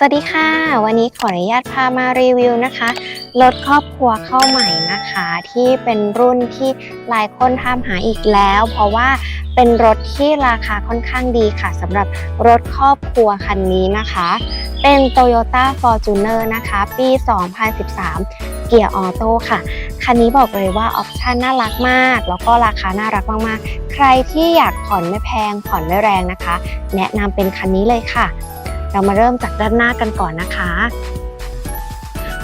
สวัสดีค่ะ วันนี้ขออนุญาตพามารีวิวนะคะรถครอบครัวเข้าใหม่นะคะ ที่เป็นรุ่นที่หลายคนถามหาอีกแล้ว เพราะว่าเป็นรถที่ราคาค่อนข้างดีค่ะสำหรับรถครอบครัวคันนี้นะคะ เป็น Toyota Fortuner นะคะ ปี 2013 เกียร์ออโต้ค่ะ คันนี้บอกเลยว่าออปชันน่ารักมาก แล้วก็ราคาน่ารักมากๆ ใครที่อยากผ่อนไม่แพงผ่อนไม่แรงนะคะ แนะนำเป็นคันนี้เลยค่ะ เรามาเริ่มจากด้านหน้ากันก่อนนะคะ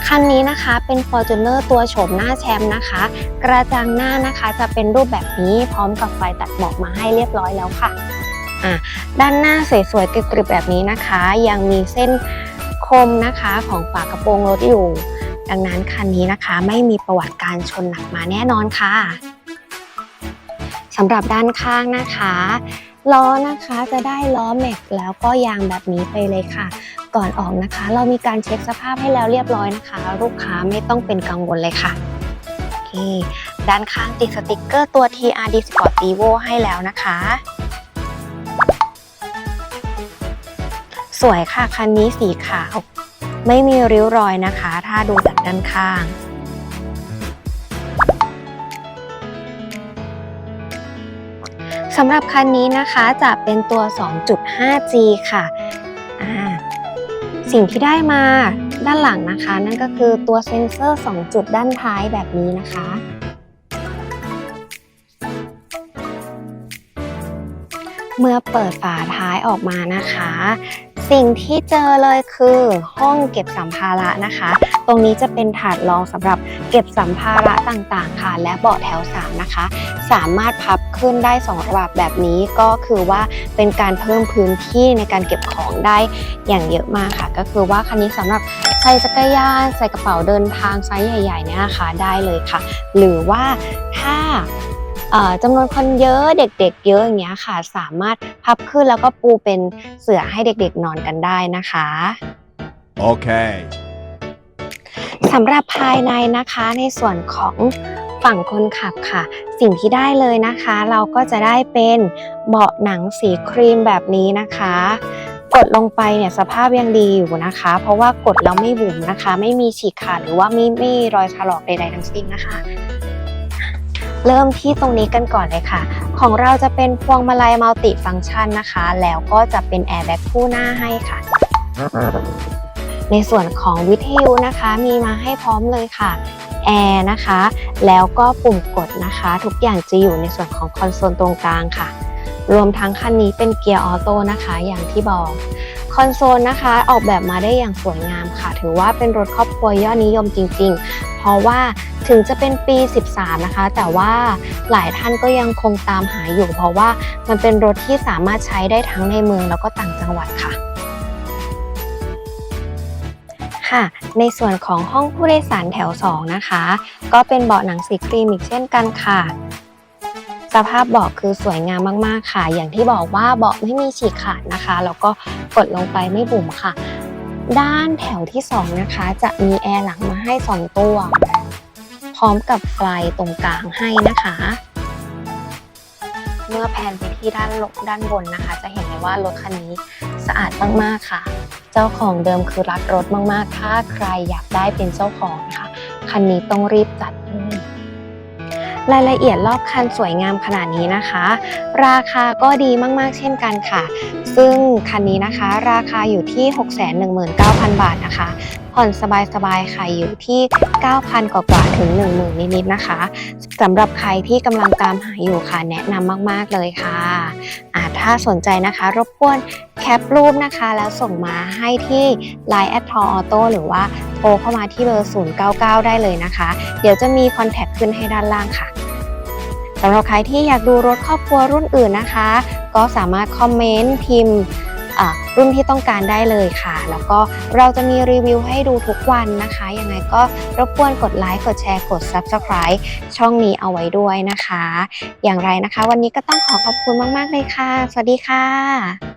คันนี้นะคะเป็น Fortuner ตัวโฉมหน้าแชมป์นะคะ กระจังหน้านะคะจะเป็นรูปแบบนี้พร้อมกับไฟตัดหมอกมาให้เรียบร้อยแล้วค่ะอะด้านหน้าสวยๆกริบๆแบบนี้นะคะ ยังมีเส้นคมนะคะของฝากระโปรงรถอยู่ ดังนั้นคันนี้นะคะไม่มีประวัติการชนหนักมาแน่นอนค่ะสำหรับด้านข้างนะคะ ล้อนะคะจะได้ล้อแม็กแล้วก็ยางแบบนี้ไปเลยค่ะ ก่อนออกนะคะ เรามีการเช็คสภาพให้แล้วเรียบร้อยนะคะ ลูกค้าไม่ต้องเป็นกังวลเลยค่ะโอเคด้านข้างติดสติกเกอร์ตัว TRD Sport Evo ให้แล้วนะคะ สวยค่ะคันนี้สีขาว ไม่มีริ้วรอยนะคะ ถ้าดูจากด้านข้าง สำหรับคันนี้นะคะจะเป็นตัว 2.5G ค่ะสิ่งที่ได้มาด้านหลังนะคะ นั่นก็คือตัวเซ็นเซอร์ 2 จุดด้านท้ายแบบนี้นะคะเมื่อเปิดฝาท้ายออกมานะคะ สิ่งที่เจอเลยคือห้องเก็บสัมภาระนะคะ ตรงนี้จะเป็นถาดรองสำหรับเก็บสัมภาระต่างๆ ค่ะ และเบาะแถว 3 นะคะ สามารถพับขึ้นได้2ระดับแบบนี้ก็คือว่าเป็นการเพิ่มพื้นที่ในการเก็บของได้อย่างเยอะมากค่ะ ก็คือว่าคันนี้สำหรับใส่จักรยานใส่กระเป๋าเดินทางไซส์ใหญ่ๆเนี่ยนะคะได้เลยค่ะ หรือว่าถ้า จำนวนคนเยอะเด็กๆเยอะอย่างเงี้ยค่ะ สามารถพับขึ้นแล้วก็ปูเป็นเสื่อให้เด็กๆนอนกันได้นะคะ Okay. สำหรับภายในนะคะในส่วนของฝั่งคนขับค่ะ สิ่งที่ได้เลยนะคะ เราก็จะได้เป็นเบาะหนังสีครีมแบบนี้นะคะ กดลงไปเนี่ยสภาพยังดีอยู่นะคะ เพราะว่ากดแล้วไม่บุ๋มนะคะ ไม่มีฉีกขาดหรือว่าไม่ไม่มีรอยถลอกใดๆทั้งสิ้นนะคะ เริ่มที่ตรงนี้กันก่อนเลยค่ะ ของเราจะเป็นพวงมาลัยมัลติฟังก์ชันนะคะ แล้วก็จะเป็นแอร์แบ็กคู่หน้าให้ค่ะ ในส่วนของวิทยุนะคะ มีมาให้พร้อมเลยค่ะแอร์นะคะ แล้วก็ปุ่มกดนะคะ ทุกอย่างจะอยู่ในส่วนของคอนโซลตรงกลางค่ะ รวมทั้งคันนี้เป็นเกียร์ออโต้นะคะ อย่างที่บอกคอนโซลนะคะออกแบบมาได้อย่างสวยงามค่ะ ถือว่าเป็นรถครอบครัวยอดนิยมจริงๆ เพราะว่า ถึงจะเป็นปี 13 นะคะ แต่ว่าหลายท่านก็ยังคงตามหาอยู่ เพราะว่ามันเป็นรถที่สามารถใช้ได้ทั้งในเมืองแล้วก็ต่างจังหวัดค่ะค่ะในส่วนของห้องผู้โดยสารแถว 2 นะคะ ก็เป็นเบาะหนังสีครีมอีกเช่นกันค่ะ สภาพเบาะคือสวยงามมากๆค่ะ อย่างที่บอกว่าเบาะไม่มีฉีกขาดนะคะ แล้วก็กดลงไปไม่บุ๋มค่ะ ด้านแถวที่ 2 นะคะ จะมีแอร์หลังมาให้ 2 ตัว พร้อมกับไฟตรงกลางให้นะคะ เมื่อแพนไปที่ด้านลกด้านบนนะคะ จะเห็นเลยว่ารถคันนี้สะอาดมากๆค่ะ เจ้าของเดิมคือรักรถมากๆ ถ้าใครอยากได้เป็นเจ้าของนะคะคันนี้ต้องรีบจัดเลย รายละเอียดรอบคันสวยงามขนาดนี้นะคะ ราคาก็ดีมากๆเช่นกันค่ะ ซึ่งคันนี้นะคะ ราคาอยู่ที่ 619,000 บาทนะคะ ผ่อนสบายๆค่ะอยู่ที่ 9,000 กว่าๆถึง 10,000 นิดๆนะคะสำหรับใครที่กำลังตามหาอยู่ค่ะแนะนำมากๆเลยค่ะอ่าถ้าสนใจนะคะ รบกวนแคปรูปนะคะ แล้วส่งมาให้ที่ Line แอดทออโต้หรือว่า ทรเข้ามาที่เบอร์ 099 ได้เลยนะคะ เดี๋ยวจะมีคอนแทคขึ้นให้ด้านล่างค่ะสำหรับใครที่อยากดูรถครอบครัวรุ่นอื่นนะคะ ก็สามารถคอมเมนต์พิมพ์รุ่นที่ต้องการได้เลยค่ะ แล้วก็เราจะมีรีวิวให้ดูทุกวันนะคะ ยังไงก็รบกวนกดไลค์ กดแชร์ กด Subscribe ช่องนี้เอาไว้ด้วยนะคะ อย่างไรนะคะ วันนี้ก็ต้องขอขอบคุณมาก ๆ เลยค่ะ สวัสดีค่ะ